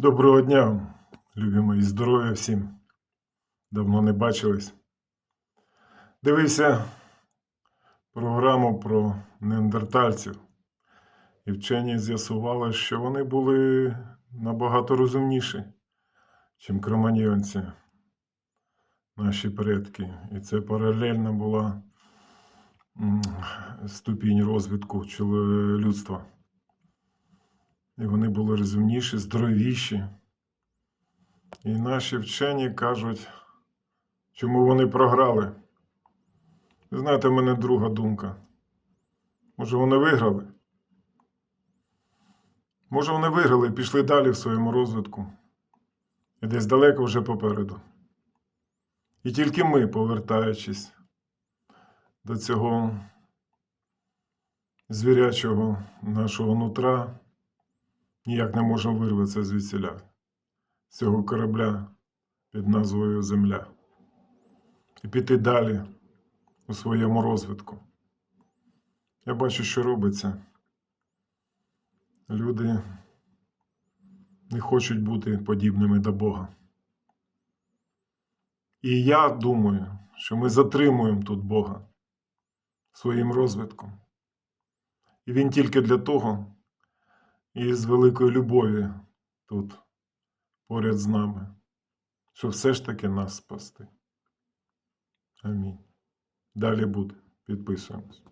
Доброго дня, любі мої, здоров'я всім. Давно не бачились. Дивився програму про неандертальців. І вчені з'ясували, що вони були набагато розумніші, ніж кроманьйонці, наші предки. І це паралельна була ступінь розвитку людства. І вони були розумніші, здоровіші. І наші вчені кажуть, чому вони програли. Ви знаєте, в мене друга думка. Може, вони виграли? Може, вони виграли і пішли далі в своєму розвитку. І десь далеко вже попереду. І тільки ми, повертаючись до цього звірячого нашого нутра, ніяк не можемо вирватися звідсіля, з цього корабля під назвою Земля. І піти далі у своєму розвитку. Я бачу, що робиться. Люди не хочуть бути подібними до Бога. І я думаю, що ми затримуємо тут Бога своїм розвитком. І Він тільки для того, і з великої любові тут поряд з нами, щоб все ж таки нас спасти. Амінь. Далі буде. Підписуємось.